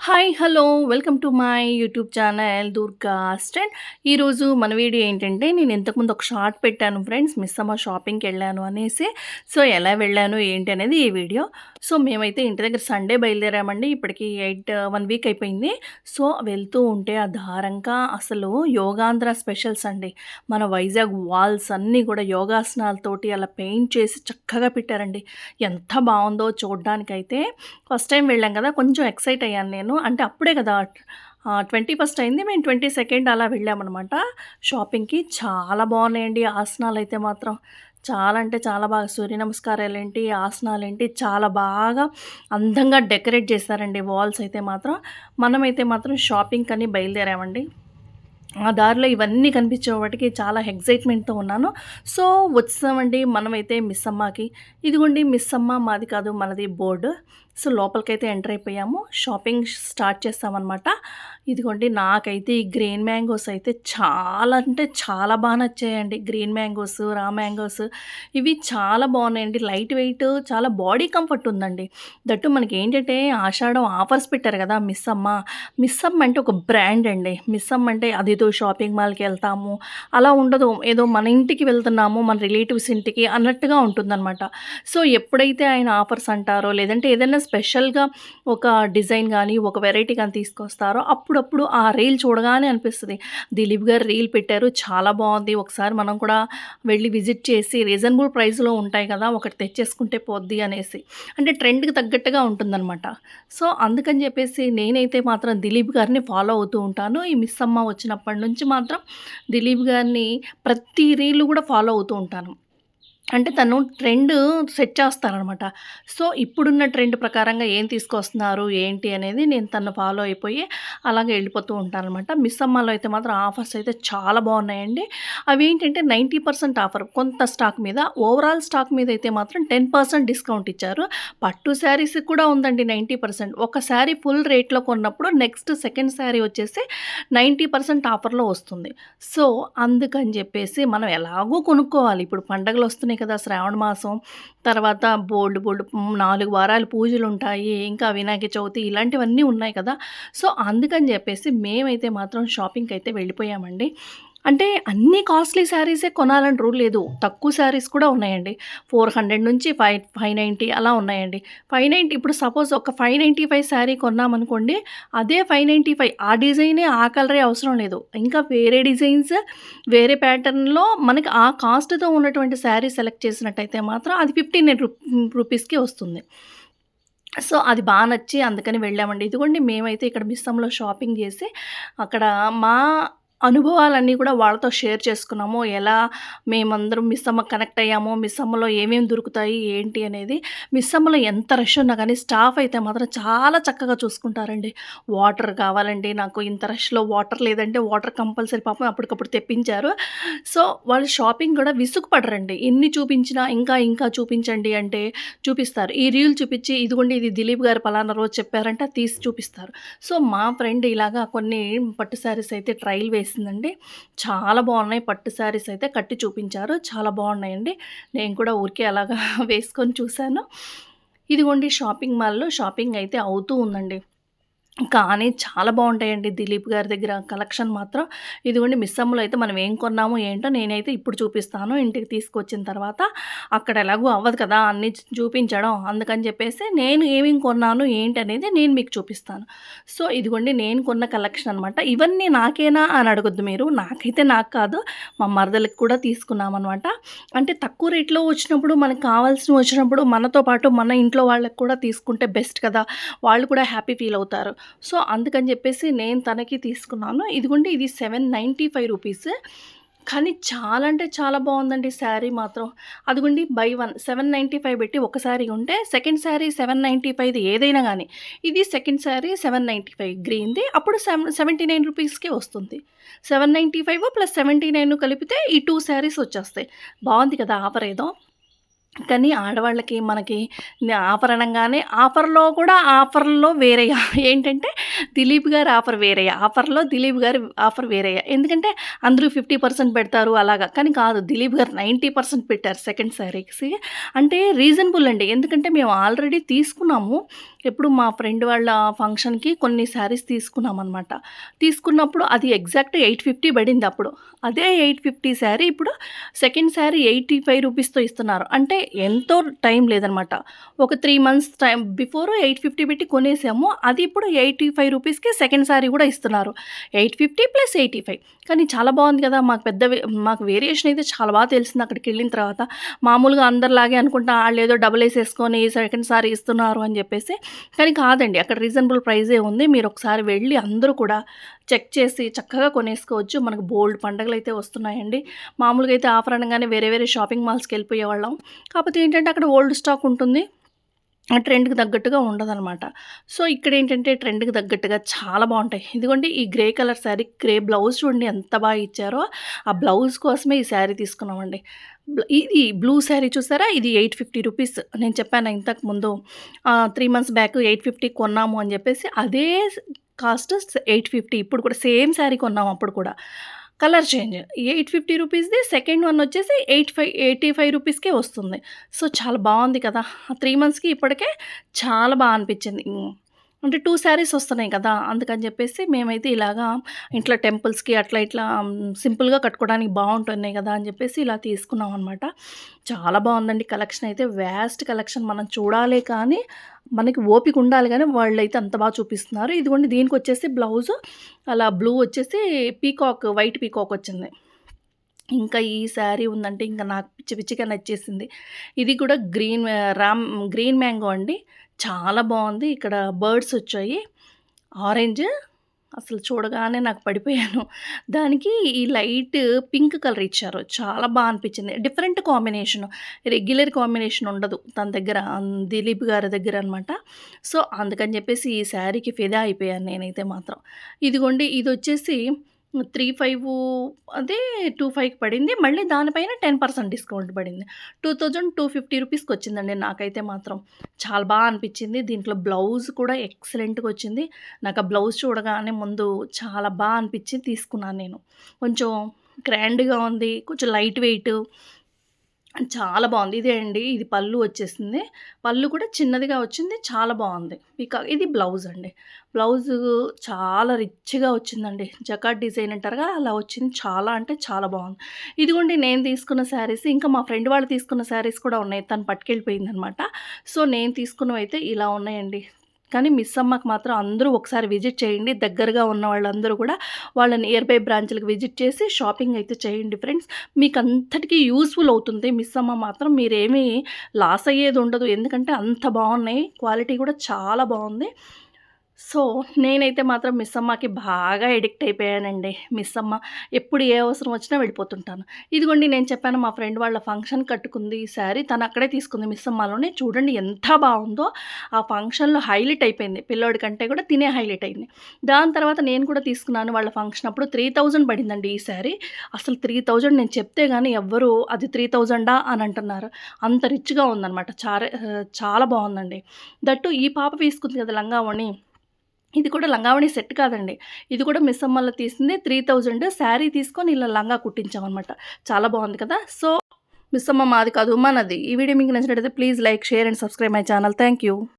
Hi hello welcome to my YouTube channel Durga స్టెండ్ ఈరోజు మన video ఏంటంటే నేను ఇంతకుముందు ఒక షార్ట్ పెట్టాను ఫ్రెండ్స్ మిస్ అమ్మ షాపింగ్కి వెళ్ళాను అనేసి. సో ఎలా వెళ్ళాను ఏంటి అనేది ఈ వీడియో. సో మేమైతే ఇంటి దగ్గర సండే బయలుదేరామండి. ఇప్పటికి ఎయిట్ వన్ వీక్ అయిపోయింది. సో వెళ్తూ ఉంటే ఆ దారంగా అసలు యోగాంధ్ర స్పెషల్స్ అండి. మన వైజాగ్ వాల్స్ అన్నీ కూడా యోగాసనాలతోటి అలా పెయింట్ చేసి చక్కగా పెట్టారండి. ఎంత బాగుందో చూడడానికైతే. ఫస్ట్ టైం వెళ్ళాం కదా కొంచెం ఎక్సైట్ అయ్యాను నేను. అంటే అప్పుడే కదా ట్వంటీ ఫస్ట్ అయింది. మేము ట్వంటీ సెకండ్ అలా వెళ్ళామన్నమాట. షాపింగ్కి చాలా బాగున్నాయండి. ఆసనాలు అయితే మాత్రం చాలా అంటే చాలా బాగా సూర్య నమస్కారాలు ఏంటి ఆసనాలు ఏంటి చాలా బాగా అందంగా డెకరేట్ చేశారండి. వాల్స్ అయితే మాత్రం మనమైతే మాత్రం షాపింగ్ అని బయలుదేరామండి. ఆ దారిలో ఇవన్నీ కనిపించేవాటికి చాలా ఎగ్జైట్మెంట్తో ఉన్నాను. సో వచ్చామండి మనమైతే మిస్ అమ్మకి ఇదిగోండి మిస్ అమ్మ మాది కాదు మనది బోర్డు. సో లోపలికైతే ఎంటర్ అయిపోయాము. షాపింగ్ స్టార్ట్ చేస్తామన్నమాట. ఇదిగోండి నాకైతే ఈ గ్రీన్ మ్యాంగోస్ అయితే చాలా అంటే చాలా బాగా నచ్చాయండి. గ్రీన్ మ్యాంగోస్ రా మ్యాంగోస్ ఇవి చాలా బాగున్నాయండి. లైట్ వెయిట్ చాలా బాడీ కంఫర్ట్ ఉందండి. దట్టు మనకి ఏంటంటే ఆషాఢం ఆఫర్స్ పెట్టారు కదా మిస్ అమ్మ. మిస్ అమ్మ అంటే ఒక బ్రాండ్ అండి. మిస్ అమ్మ అంటే అదేదో షాపింగ్ మాల్కి వెళ్తాము. అలా ఉండదు. ఏదో మన ఇంటికి వెళ్తున్నాము మన రిలేటివ్స్ ఇంటికి అన్నట్టుగా ఉంటుందన్నమాట. సో ఎప్పుడైతే ఆయన ఆఫర్స్ అంటారో లేదంటే ఏదైనా స్పెషల్గా ఒక డిజైన్ కానీ ఒక వెరైటీ కానీ తీసుకొస్తారో అప్పుడప్పుడు ఆ రీల్ చూడగానే అనిపిస్తుంది. దిలీప్ గారు రీల్ పెట్టారు చాలా బాగుంది. ఒకసారి మనం కూడా వెళ్ళి విజిట్ చేసి రీజనబుల్ ప్రైస్లో ఉంటాయి కదా ఒకటి తెచ్చేసుకుంటే పోద్ది అనేసి. అంటే ట్రెండ్కి తగ్గట్టుగా ఉంటుందన్నమాట. సో అందుకని చెప్పేసి నేనైతే మాత్రం దిలీప్ గారిని ఫాలో అవుతూ ఉంటాను. ఈ మిస్ అమ్మ వచ్చినప్పటి నుంచి మాత్రం దిలీప్ గారిని ప్రతి రీల్ కూడా ఫాలో అవుతూ ఉంటాను. అంటే తను ట్రెండ్ సెట్ చేస్తారనమాట. సో ఇప్పుడున్న ట్రెండ్ ప్రకారంగా ఏం తీసుకొస్తున్నారు ఏంటి అనేది నేను తను ఫాలో అయిపోయి అలాగే వెళ్ళిపోతూ ఉంటాను అనమాట మిస్ అమ్మాలో అయితే మాత్రం ఆఫర్స్ అయితే చాలా బాగున్నాయండి. అవి ఏంటంటే నైంటీ పర్సెంట్ ఆఫర్ కొంత స్టాక్ మీద. ఓవరాల్ స్టాక్ మీద అయితే మాత్రం టెన్ పర్సెంట్ డిస్కౌంట్ ఇచ్చారు. పట్టు శారీస్ కూడా ఉందండి నైంటీ పర్సెంట్. ఒక శారీ ఫుల్ రేట్లో కొన్నప్పుడు నెక్స్ట్ సెకండ్ శారీ వచ్చేసి నైంటీ పర్సెంట్ ఆఫర్లో వస్తుంది. సో అందుకని చెప్పేసి మనం ఎలాగో కొనుక్కోవాలి. ఇప్పుడు పండగలు వస్తున్నాయి కదా శ్రావణ మాసం. తర్వాత బోల్డ్ బోల్డ్ నాలుగు వారాలు పూజలు ఉంటాయి ఇంకా వినాయక చవితి ఇలాంటివన్నీ ఉన్నాయి కదా. సో అందుకని చెప్పేసి మేమైతే మాత్రం షాపింగ్కి అయితే వెళ్ళిపోయామండి. అంటే అన్ని కాస్ట్లీ శారీసే కొనాలని రూల్ లేదు. తక్కువ శారీస్ కూడా ఉన్నాయండి. ఫోర్ హండ్రెడ్ నుంచి ఫైవ్ ఫైవ్ నైంటీ అలా ఉన్నాయండి. ఫైవ్ నైంటీ ఇప్పుడు సపోజ్ ఒక ఫైవ్ నైంటీ ఫైవ్ శారీ కొన్నామనుకోండి అదే ఫైవ్ నైంటీ ఫైవ్ ఆ డిజైనే ఆ కలరే అవసరం లేదు. ఇంకా వేరే డిజైన్స్ వేరే ప్యాటర్న్లో మనకి ఆ కాస్ట్తో ఉన్నటువంటి శారీ సెలెక్ట్ చేసినట్టయితే మాత్రం అది ఫిఫ్టీన్ రూపీస్కి వస్తుంది. సో అది బాగా నచ్చి అందుకని వెళ్ళామండి. ఇదిగోండి మేమైతే ఇక్కడ మిస్సంలో షాపింగ్ చేసి అక్కడ మా అనుభవాలన్నీ కూడా వాళ్ళతో షేర్ చేసుకున్నాము. ఎలా మేమందరం మిస్సమ్మ కనెక్ట్ అయ్యామో మిస్సమ్మలో ఏమేమి దొరుకుతాయి ఏంటి అనేది. మిస్సమ్మలో ఎంత రష్ ఉన్నా కానీ స్టాఫ్ అయితే మాత్రం చాలా చక్కగా చూసుకుంటారండి. వాటర్ కావాలండి నాకు ఇంత రష్లో వాటర్ లేదంటే వాటర్ కంపల్సరీ పాపం అప్పటికప్పుడు తెప్పించారు. సో వాళ్ళు షాపింగ్ కూడా విసుగుపడరండి. ఎన్ని చూపించినా ఇంకా ఇంకా చూపించండి అంటే చూపిస్తారు. ఈ రీల్ చూపించి ఇదిగోండి ఇది దిలీప్ గారు పలానా రోజు చెప్పారంటే తీసి చూపిస్తారు. సో మా ఫ్రెండ్ ఇలాగా కొన్ని పట్టు శారీస్ అయితే ట్రైల్ వేసి వేసిందండి చాలా బాగున్నాయి. పట్టు శారీస్ అయితే కట్టి చూపించారు. చాలా బాగున్నాయండి. నేను కూడా ఊరికే అలాగా వేసుకొని చూశాను. ఇదిగోండి షాపింగ్ మాల్లో షాపింగ్ అయితే అవుతూ ఉందండి. కానీ చాలా బాగుంటాయండి దిలీప్ గారి దగ్గర కలెక్షన్ మాత్రం. ఇదిగోండి మిస్సమ్లో అయితే మనం ఏం కొన్నామో ఏంటో నేనైతే ఇప్పుడు చూపిస్తాను. ఇంటికి తీసుకొచ్చిన తర్వాత అక్కడ ఎలాగో అవ్వదు కదా అన్నీ చూపించడం. అందుకని చెప్పేసి నేను ఏమేమి కొన్నాను ఏంటి అనేది నేను మీకు చూపిస్తాను. సో ఇదిగోండి నేను కొన్న కలెక్షన్ అనమాట ఇవన్నీ నాకేనా అని అడగొద్దు మీరు. నాకైతే నాకు కాదు. మా మరదలకి కూడా తీసుకున్నామన్నమాట అంటే తక్కువ రేట్లో వచ్చినప్పుడు మనకు కావాల్సిన వచ్చినప్పుడు మనతో పాటు మన ఇంట్లో వాళ్ళకి కూడా తీసుకుంటే బెస్ట్ కదా. వాళ్ళు కూడా హ్యాపీ ఫీల్ అవుతారు. సో అందుకని చెప్పేసి నేను తనకి తీసుకున్నాను. ఇదిగోండి ఇది సెవెన్ నైంటీ ఫైవ్ రూపీస్. కానీ చాలా అంటే చాలా బాగుందండి శారీ మాత్రం. అదిగోండి buy one seven ninety five పెట్టి ఒక శారీ ఉంటే సెకండ్ శారీ సెవెన్ నైంటీ ఫైవ్ది ఏదైనా కానీ ఇది second sari seven ninety five గ్రీన్ది. అప్పుడు సెవెన్ సెవెంటీ నైన్ రూపీస్కే వస్తుంది. Seven ninety five plus seventy nine కలిపితే ఈ టూ శారీస్ వచ్చేస్తాయి. బాగుంది కదా ఆఫర్ ఏదో? కానీ ఆడవాళ్ళకి మనకి ఆఫర్ అనంగానే ఆఫర్‌లో కూడా ఆఫర్‌లో వేరే ఏంటంటే దిలీప్ గారి ఆఫర్ వేరే ఆఫర్‌లో దిలీప్ గారి ఆఫర్ వేరే ఎందుకంటే అందరూ 50% పెడతారు అలాగా. కానీ కాదు దిలీప్ గారు 90% పెట్టారు సెకండ్ శారీకి. అంటే రీజనబుల్ అండి. ఎందుకంటే మేము ఆల్రెడీ తీసుకున్నాము. ఎప్పుడు మా ఫ్రెండ్ వాళ్ళ ఫంక్షన్‌కి కొన్ని శారీస్ తీసుకున్నామనమాట. తీసుకున్నప్పుడు అది ఎగ్జాక్ట్ 850 పడింది అప్పుడు. అదే 850 శారీ ఇప్పుడు సెకండ్ శారీ 85 రూపీస్‌తో ఇస్తున్నారు. అంటే ఎంతో టైం లేదనమాట. ఒక త్రీ మంత్స్ టైం బిఫోర్ 850 పెట్టి కొనేసాము. అది ఇప్పుడు 85 రూపీస్‌కి సెకండ్ శారీ కూడా ఇస్తున్నారు. 850 ప్లస్ 85 కానీ చాలా బాగుంది కదా! మాకు పెద్ద వే మాకు వేరియేషన్ అయితే చాలా బాగా తెలిసింది అక్కడికి వెళ్ళిన తర్వాత. మామూలుగా అందరిలాగే అనుకుంటా వాళ్ళు ఏదో డబుల్ వేసేసుకొని సెకండ్ సారీ ఇస్తున్నారు అని చెప్పేసి. కానీ కాదండి. అక్కడ రీజనబుల్ ప్రైజే ఉంది. మీరు ఒకసారి వెళ్ళి అందరూ కూడా చెక్ చేసి చక్కగా కొనేసుకోవచ్చు. మనకు బోల్డ్ పండుగలు అయితే వస్తున్నాయండి. మామూలుగా అయితే ఆఫర్ అనగానే వేరే వేరే షాపింగ్ మాల్స్కి వెళ్ళిపోయేవాళ్ళం కాకపోతే ఏంటంటే అక్కడ ఓల్డ్ స్టాక్ ఉంటుంది. ఆ ట్రెండ్‌కి తగ్గట్టుగా ఉండదనమాట. సో, ఇక్కడ ఏంటంటే ట్రెండ్‌కి తగ్గట్టుగా చాలా బాగుంటాయి ఎందుకంటే ఈ grey colour sari grey blouse చూడండి ఎంత బాగా ఇచ్చారో. ఆ బ్లౌజ్ కోసమే ఈ శారీ తీసుకున్నామండి. ఇది బ్లూ శారీ చూసారా? ఇది 850 రూపీస్. నేను చెప్పాను ఇంతకు ముందు త్రీ మంత్స్ బ్యాక్ 850 కొన్నాము అని చెప్పేసి అదే కాస్ట్ 850 ఇప్పుడు కూడా సేమ్ శారీ కొన్నాము అప్పుడు కూడా. Colour change. 850 రూపీస్‌ది సెకండ్ వన్ వచ్చేసి 85 85 రూపీస్‌కే వస్తుంది. సో, చాలా బాగుంది కదా! త్రీ మంత్స్‌కి ఇప్పటికే చాలా బాగా అనిపించింది. అంటే టూ శారీస్ వస్తున్నాయి కదా! అందుకని చెప్పేసి మేమైతే ఇలాగా ఇంట్లో టెంపుల్స్‌కి అట్లా ఇట్లా సింపుల్‌గా కట్టుకోవడానికి బాగుంటున్నాయి కదా! అని చెప్పేసి ఇలా తీసుకున్నాం అనమాట. చాలా బాగుందండి కలెక్షన్ అయితే వ్యాస్ట్ కలెక్షన్ మనం చూడాలి కానీ మనకి ఓపిక ఉండాలి కానీ వాళ్ళు అయితే అంత బాగా చూపిస్తున్నారు. ఇదిగోండి దీనికి వచ్చేసి బ్లౌజు అలా బ్లూ వచ్చేసి పీకాక్ వైట్ పీకాక్ వచ్చింది. ఇంకా ఈ శారీ ఉందంటే ఇంకా నాకు పిచ్చి పిచ్చిగా నచ్చేసింది. ఇది కూడా గ్రీన్ రామ్ గ్రీన్ మ్యాంగో అండి. చాలా బాగుంది ఇక్కడ బర్డ్స్ వచ్చాయి. ఆరెంజ్ అసలు చూడగానే నాకు పడిపోయాను. దానికి ఈ లైట్ పింక్ కలర్ ఇచ్చారు. చాలా బాగా అనిపించింది. డిఫరెంట్ కాంబినేషన్ రెగ్యులర్ కాంబినేషన్ ఉండదు తన దగ్గర. దిలీప్ గారి దగ్గర అనమాట. సో, అందుకని చెప్పేసి ఈ శారీకి ఫిదా అయిపోయాను నేనైతే మాత్రం. ఇదిగోండి ఇది వచ్చేసి త్రీ ఫైవ్ అదే 25కి పడింది. మళ్ళీ దానిపైన 10% డిస్కౌంట్ పడింది. టూ థౌజండ్ టూ ఫిఫ్టీ రూపీస్కి వచ్చిందండి నాకైతే మాత్రం. చాలా బాగా అనిపించింది. దీంట్లో బ్లౌజ్ కూడా ఎక్సలెంట్‌గా వచ్చింది. నాకు ఆ బ్లౌజ్ చూడగానే ముందు చాలా బాగా అనిపించి తీసుకున్నాను నేను. కొంచెం గ్రాండ్‌గా ఉంది. కొంచెం లైట్ వెయిట్. చాలా బాగుంది ఇదే అండి. ఇది పళ్ళు వచ్చేసింది. పళ్ళు కూడా చిన్నదిగా వచ్చింది. చాలా బాగుంది ఇక ఇది బ్లౌజ్ అండి. బ్లౌజు చాలా రిచ్‌గా వచ్చిందండి. జకాట్ డిజైన్ అంటారుగా అలా వచ్చింది. చాలా అంటే చాలా బాగుంది ఇదిగోండి నేను తీసుకున్న శారీస్ ఇంకా మా ఫ్రెండ్ వాళ్ళు తీసుకున్న శారీస్ కూడా ఉన్నాయి. తను పట్టుకెళ్ళిపోయింది అనమాట సో, నేను తీసుకున్నవి అయితే ఇలా ఉన్నాయండి. కానీ మిస్ అమ్మకి మాత్రం అందరూ ఒకసారి విజిట్ చేయండి. దగ్గరగా ఉన్న వాళ్ళందరూ కూడా వాళ్ళ నియర్ బై బ్రాంచ్‌లకి విజిట్ చేసి షాపింగ్ అయితే చేయండి ఫ్రెండ్స్. మీకు అంతటికీ యూస్ఫుల్ అవుతుంది. మిస్ అమ్మ మాత్రం మీరేమీ లాస్ అయ్యేది ఉండదు. ఎందుకంటే అంత బాగున్నాయి క్వాలిటీ కూడా చాలా బాగుంది సో, నేనైతే మాత్రం మిస్ అమ్మకి బాగా ఎడిక్ట్ అయిపోయానండి. మిస్ అమ్మ ఎప్పుడు ఏ అవసరం వచ్చినా వెళ్ళిపోతుంటాను. ఇదిగోండి నేను చెప్పాను మా ఫ్రెండ్ వాళ్ళ ఫంక్షన్ కట్టుకుంది ఈ శారీ. తను అక్కడే తీసుకుంది మిస్ అమ్మలోనే. చూడండి ఎంత బాగుందో ఆ ఫంక్షన్‌లో హైలైట్ అయిపోయింది. పిల్లోడి కంటే కూడా తినే హైలైట్ అయింది. దాని తర్వాత నేను కూడా తీసుకున్నాను వాళ్ళ ఫంక్షన్ అప్పుడు 3000 పడిందండి ఈ శారీ. అసలు 3000 నేను చెప్తే కానీ ఎవ్వరు అది 3000 అని అంటున్నారు. అంత రిచ్‌గా ఉందనమాట. చారే చాలా బాగుందండి దట్టు ఈ పాప వేసుకుంది కదా లంగా ఓణి. ఇది కూడా లంగావణి సెట్ కాదండి. ఇది కూడా మిస్ అమ్మలో తీసిందే 3000 శారీ తీసుకొని ఇలా లంగా కుట్టించామనమాట. చాలా బాగుంది కదా! సో, మిస్ అమ్మ మాది కాదు మనది. ఈ వీడియో మీకు నచ్చినట్లయితే please like, share and subscribe my channel. Thank you.